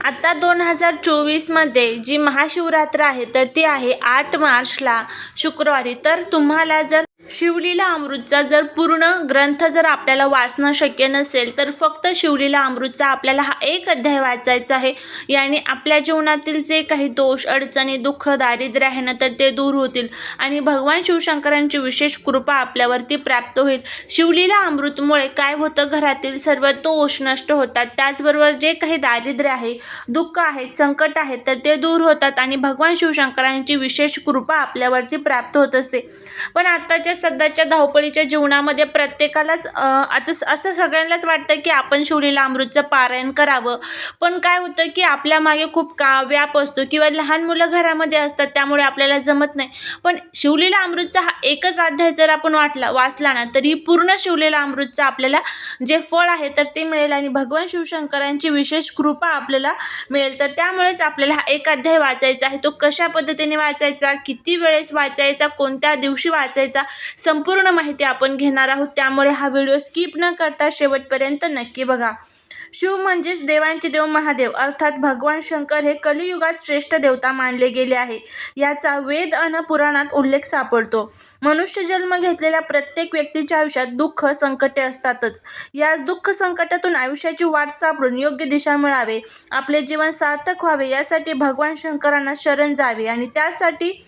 आता दोन हजार चोवीसमध्ये जी महाशिवरात्र आहे तर ती आहे आठ मार्चला शुक्रवारी. तर तुम्हाला जर शिवलीला अमृतचा जर पूर्ण ग्रंथ जर आपल्याला वाचणं शक्य नसेल तर फक्त शिवलीला अमृतचा आपल्याला हा एक अध्याय वाचायचा आहे. याने आपल्या जीवनातील जे काही दोष अडचणी दुःख दारिद्र्य आहे ना तर ते दूर होतील आणि भगवान शिवशंकरांची विशेष कृपा आपल्यावरती प्राप्त होईल. शिवलीला अमृतमुळे काय होतं? घरातील सर्व दोष नष्ट होतात. त्याचबरोबर जे काही दारिद्र्य आहे दुःख आहेत संकट आहेत तर ते दूर होतात आणि भगवान शिवशंकरांची विशेष कृपा आपल्यावरती प्राप्त होत असते. पण आता आताच्या सध्याच्या धावपळीच्या जीवनामध्ये प्रत्येकालाच आता स- असं सगळ्यांनाच वाटतं की आपण शिवलीला अमृतचं पारायण करावं. पण काय होतं की आपल्या मागे खूप का व्याप असतो किंवा लहान मुलं घरामध्ये असतात त्यामुळे आपल्याला जमत नाही. पण शिवलीला अमृतचा हा एकच अध्याय जर आपण वाटला वाचला ना तरी पूर्ण शिवलेला अमृतचं आपल्याला जे फळ आहे तर ते मिळेल आणि भगवान शिवशंकरांची विशेष कृपा आपल्याला मिळेल. तर त्यामुळेच आपल्याला हा एक अध्याय वाचायचा आहे. तो कशा पद्धतीने वाचायचा किती वेळेस वाचायचा कोणत्या दिवशी वाचायचा संपूर्ण माहिती आपण घेणार आहोत. त्यामुळे हा व्हिडिओ स्किप न करता शेवटपर्यंत नक्की बघा. शिव म्हणजेच देवांचे देव महादेव अर्थात भगवान शंकर हे कलियुगात श्रेष्ठ देवता मानले गेले आहे. याचा वेद अन पुराणात उल्लेख सापडतो. मनुष्य जन्म घेतलेल्या प्रत्येक व्यक्तीच्या आयुष्यात दुःख संकटे असतातच. याच दुःख संकटातून आयुष्याची वाट सापडून योग्य दिशा मिळावे. आपले जीवन सार्थक व्हावे यासाठी भगवान शंकरांना शरण जावे आणि त्यासाठी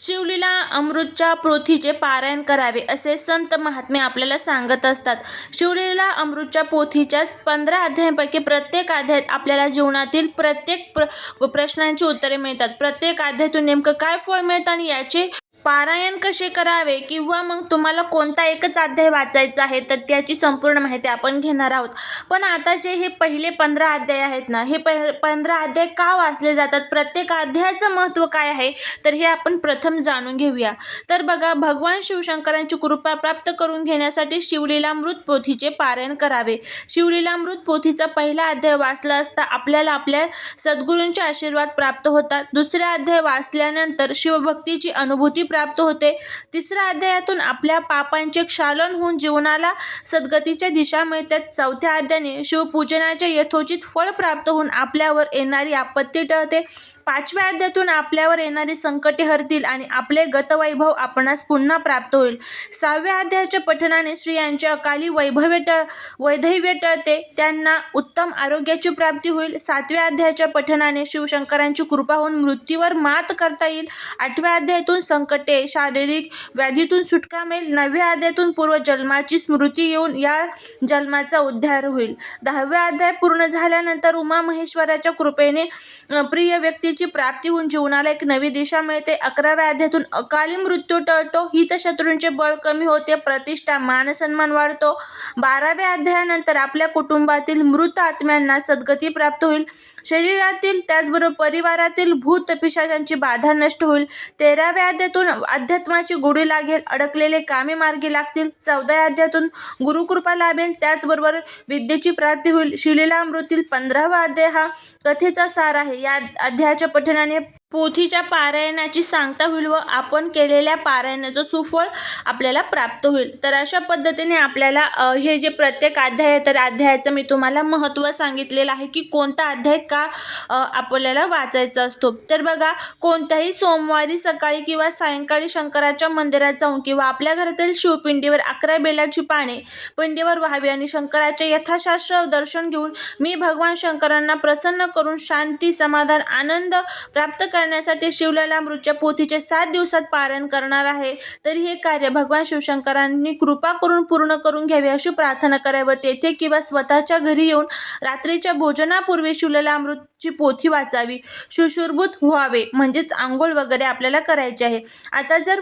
शिवलीला अमृतच्या पोथीचे पारायण करावे असे संत महात्मे आपल्याला सांगत असतात. शिवलीला अमृतच्या पोथीच्या पंधरा अध्यायांपैकी प्रत्येक अध्यायात आपल्याला जीवनातील प्रत्येक प्र प्रश्नांची उत्तरे मिळतात. प्रत्येक अध्यायातून नेमकं काय फळ मिळतं आणि याचे पारायण कसे करावे किंवा मग तुम्हाला कोणता एकच अध्याय वाचायचा आहे तर त्याची संपूर्ण माहिती आपण घेणार आहोत. पण आता जे हे पहिले पंधरा अध्याय आहेत ना हे प पंधरा अध्याय का वाचले जातात? प्रत्येक अध्यायाचं महत्त्व काय आहे? तर हे आपण प्रथम जाणून घेऊया. तर बघा भगवान शिवशंकरांची कृपा प्राप्त करून घेण्यासाठी शिवलीलामृत पोथीचे पारायण करावे. शिवलीलामृत पोथीचा पहिला अध्याय वाचला असता आपल्याला आपल्या सद्गुरूंचे आशीर्वाद प्राप्त होतात. दुसरा अध्याय वाचल्यानंतर शिवभक्तीची अनुभूती प्राप्त होते. तिसऱ्या अध्यायातून आपल्या पापांचे क्षालन होऊन जीवनाला सद्गतीच्या दिशा मिळतात. चौथ्या अध्यायाने शिवपूजनाचे यथोचित फळ प्राप्त होऊन आपल्यावर येणारी आपत्ती टळते. पाचव्या अध्यायातून आपल्यावर येणारी संकटे हरतील आणि आपले गतवैभव आपणास पुन्हा प्राप्त होईल. सहाव्या अध्यायाच्या पठणाने स्त्रियांचे अकाली वैभव्य टळ वैधव्य टळते. त्यांना उत्तम आरोग्याची प्राप्ती होईल. सातव्या अध्यायाच्या पठणाने शिवशंकरांची कृपा होऊन मृत्यूवर मात करता येईल. आठव्या अध्यायातून संकट शारीरिक व्याधीतून सुटका मिळेल. नवव्या अध्यायातून पूर्वजन्माची स्मृती येऊन या जन्माचा उद्धार होईल. दहाव्या अध्याय पूर्ण झाल्यानंतर उमा महेश्वराच्या कृपेने प्रिय व्यक्तीची प्राप्ती होऊन जीवनाला एक नवी दिशा मिळते. अकराव्या अध्यायातून अकाली मृत्यू टळतो. हितशत्रूंचे बळ कमी होते. प्रतिष्ठा मानसन्मान वाढतो. बाराव्या अध्यायानंतर आपल्या कुटुंबातील मृत आत्म्यांना सद्गती प्राप्त होईल. शरीरातील त्याचबरोबर परिवारातील भूत पिशाचांची बाधा नष्ट होईल. तेराव्या अध्यायातून अध्यात्माची गोडी लागेल अडकलेले कामे मार्गी लागतील. चौदाव्या अध्यायातून गुरुकृपा लाभेल. त्याचबरोबर विद्येची प्राप्ती होईल. शिलीलामृतील पंधरावा अध्याय हा कथेचा सार आहे. या अध्यायाच्या पठणाने पोथीच्या पारायणाची सांगता होईल व आपण केलेल्या पारायणाचं सुफळ आपल्याला प्राप्त होईल. तर अशा पद्धतीने आपल्याला हे जे प्रत्येक अध्याय आहे तर अध्यायाचं मी तुम्हाला महत्त्व सांगितलेलं आहे की कोणता अध्याय का आपल्याला वाचायचा असतो. तर बघा कोणत्याही सोमवारी सकाळी किंवा सायंकाळी शंकराच्या मंदिरात जाऊन किंवा आपल्या घरातील शिवपिंडीवर अकरा बेलाची पाने पिंडीवर व्हावी आणि शंकराचे यथाशास्त्र दर्शन घेऊन मी भगवान शंकरांना प्रसन्न करून शांती समाधान आनंद प्राप्त कर करण्यासाठी शिवलालामृतच्या पोथीचे सात दिवसात पारण करणार आहे. तरी हे कार्य भगवान शिवशंकरांनी कृपा करून पूर्ण करून घ्यावे अशी प्रार्थना करावी तेथे किंवा स्वतःच्या घरी येऊन रात्रीच्या भोजनापूर्वी शिवलालामृतची पोथी वाचावी. सुशुरभूत व्हावे म्हणजेच आंघोळ वगैरे आपल्याला करायचे आहे. आता जर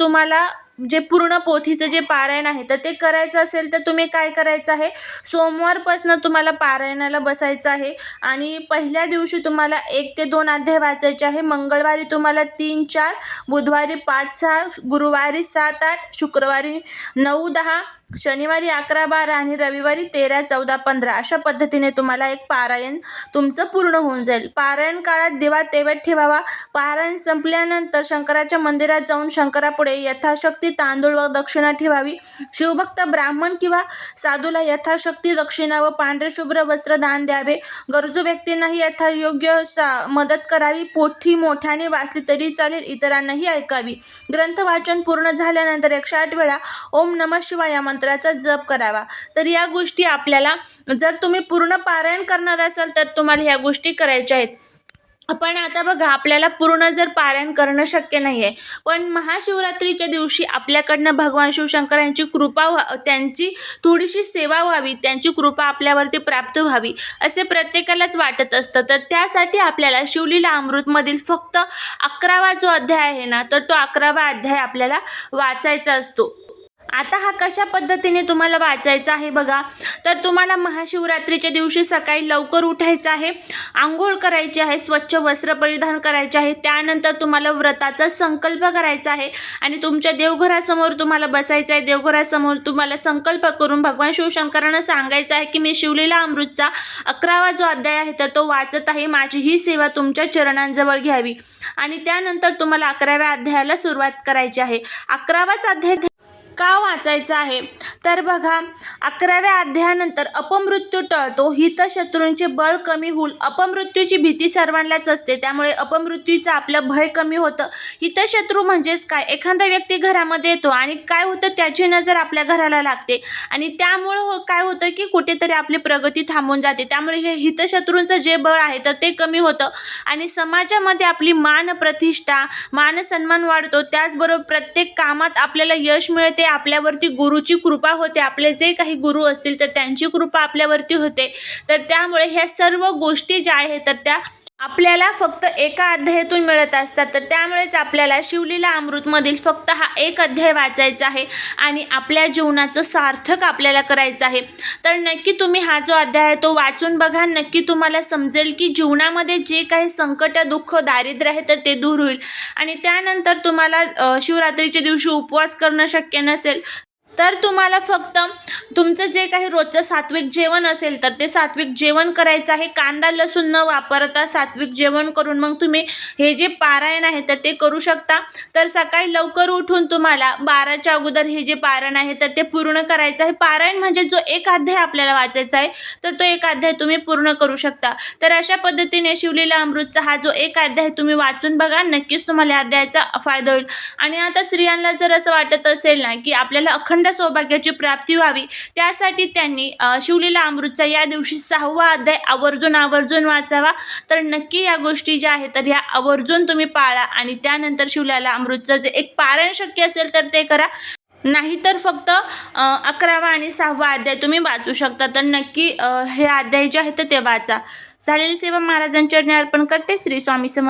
तुम्हाला जे पूर्ण पोथीचं जे पारायण आहे तर ते करायचं असेल तर तुम्ही काय करायचं आहे? सोमवारपासनं तुम्हाला पारायणाला बसायचं आहे आणि पहिल्या दिवशी तुम्हाला एक ते दोन अध्याय वाचायचे आहे. मंगळवारी तुम्हाला तीन चार बुधवारी पाच सहा गुरुवारी सात आठ शुक्रवारी नऊ दहा शनिवारी अकरा बारा आणि रविवारी तेरा चौदा पंधरा अशा पद्धतीने तुम्हाला एक पारायण तुमचं पूर्ण होऊन जाईल. पारायण काळात दिवा तेवत ठेवावा. पारायण संपल्यानंतर शंकराच्या मंदिरात जाऊन शंकरापुढे यथाशक्ती तांदूळ व दक्षिणा ठेवावी. शिवभक्त ब्राह्मण किंवा साधूला यथाशक्ती दक्षिणा व पांढरे शुभ्र वस्त्र दान द्यावे. गरजू व्यक्तींनाही यथायोग्य सा मदत करावी. पोथी मोठ्याने वाचली तरी चालेल इतरांनाही ऐकावी. ग्रंथ वाचन पूर्ण झाल्यानंतर एकशे आठ वेळा ओम नम शिवाय या मंत्राचा जप करावा. तर या गोष्टी आपल्याला जर तुम्ही पूर्ण पारायण करणार असाल तर तुम्हाला ह्या गोष्टी करायच्या आहेत. पण आता बघा आपल्याला पूर्ण जर पारायण करणं शक्य नाही आहे पण महाशिवरात्रीच्या दिवशी आपल्याकडनं भगवान शिवशंकरांची कृपा व्हा त्यांची थोडीशी सेवा व्हावी त्यांची कृपा आपल्यावरती प्राप्त व्हावी असे प्रत्येकालाच वाटत असतं. तर त्यासाठी आपल्याला शिवलीला अमृतमधील फक्त अकरावा जो अध्याय आहे ना तर तो अकरावा अध्याय आपल्याला वाचायचा असतो. आता हा कशा पद्धतीने तुम्हाला वाचायचा आहे बघा. तर तुम्हाला महाशिवरात्रीच्या दिवशी सकाळी लवकर उठायचं आहे आंघोळ करायची आहे स्वच्छ वस्त्र परिधान करायचे आहे त्यानंतर तुम्हाला व्रताचा संकल्प करायचा आहे आणि तुमच्या देवघरासमोर तुम्हाला बसायचं आहे. देवघरासमोर तुम्हाला संकल्प करून भगवान शिवशंकरांना सांगायचं आहे की मी शिवलीला अमृतचा अकरावा जो अध्याय आहे तर तो वाचत आहे. माझी ही सेवा तुमच्या चरणांजवळ घ्यावी. आणि त्यानंतर तुम्हाला अकराव्या अध्यायाला सुरुवात करायची आहे. अकरावाच अध्याय का वाचायचं आहे? तर बघा अकराव्या अध्यायानंतर अपमृत्यू टळतो. हितशत्रूंचे बळ कमी होईल अपमृत्यूची भीती सर्वांनाच असते. त्यामुळे अपमृत्यूचं आपलं भय कमी होतं. हितशत्रू म्हणजेच काय? एखादा व्यक्ती घरामध्ये येतो आणि काय होतं? त्याची नजर आपल्या घराला लागते. आणि त्यामुळं हो काय होतं की कुठेतरी आपली प्रगती थांबून जाते. त्यामुळे हे हितशत्रूंचं जे बळ आहे तर ते कमी होतं. आणि समाजामध्ये आपली मान प्रतिष्ठा मान सन्मान वाढतो. त्याचबरोबर प्रत्येक कामात आपल्याला यश मिळते आपल्यावरती गुरुची कृपा होते आपले जे काही गुरु असतील तर त्यांची कृपा आपल्यावरती होते. तर त्यामुळे ह्या सर्व गोष्टी ज्या आहेत तर त्या आपल्याला फक्त एका अध्यायातून मिळत असतात. तर त्यामुळेच आपल्याला शिवलीला अमृतमधील फक्त हा एक अध्याय वाचायचा आहे आणि आपल्या जीवनाचं सार्थक आपल्याला करायचं आहे. तर नक्की तुम्ही हा जो अध्याय आहे तो वाचून बघा. नक्की तुम्हाला समजेल की जीवनामध्ये जे काही संकट दुःख दारिद्र्य आहे तर ते दूर होईल. आणि त्यानंतर तुम्हाला शिवरात्रीच्या दिवशी उपवास करणं शक्य नसेल तर तुम्हाला फक्त तुमचं जे काही रोजचं सात्विक जेवण असेल तर ते सात्विक जेवण करायचं आहे. कांदा लसूण न वापरता सात्विक जेवण करून मग तुम्ही हे जे पारायण आहे तर ते करू शकता. तर सकाळी लवकर उठून तुम्हाला बाराच्या अगोदर हे जे पारायण आहे तर ते पूर्ण करायचं आहे. पारायण म्हणजे जो एक अध्याय आपल्याला वाचायचा आहे तर तो एक अध्याय तुम्ही पूर्ण करू शकता. तर अशा पद्धतीने शिवलीला अमृतचा हा जो एक अध्याय तुम्ही वाचून बघा नक्कीच तुम्हाला अध्यायाचा फायदा होईल. आणि आता स्त्रियांना जर असं वाटत असेल ना की आपल्याला अखंड सौभाग्याची प्राप्ती व्हावी. त्यासाठी त्यांनी शिवलीला अमृतचा या दिवशी सहावा अध्याय आवर्जून आवर्जून वाचावा. तर नक्की या गोष्टी ज्या आहेत तर ह्या आवर्जून तुम्ही पाळा आणि त्यानंतर शिवल्याला अमृतचं जे एक पारायण शक्य असेल तर ते करा. नाहीतर फक्त अकरावा आणि सहावा अध्याय तुम्ही वाचू शकता. तर नक्की हे अध्याय जे आहेत ते वाचा. झालेली सेवा महाराजांच्या अर्पण करते. श्री स्वामी समर्थ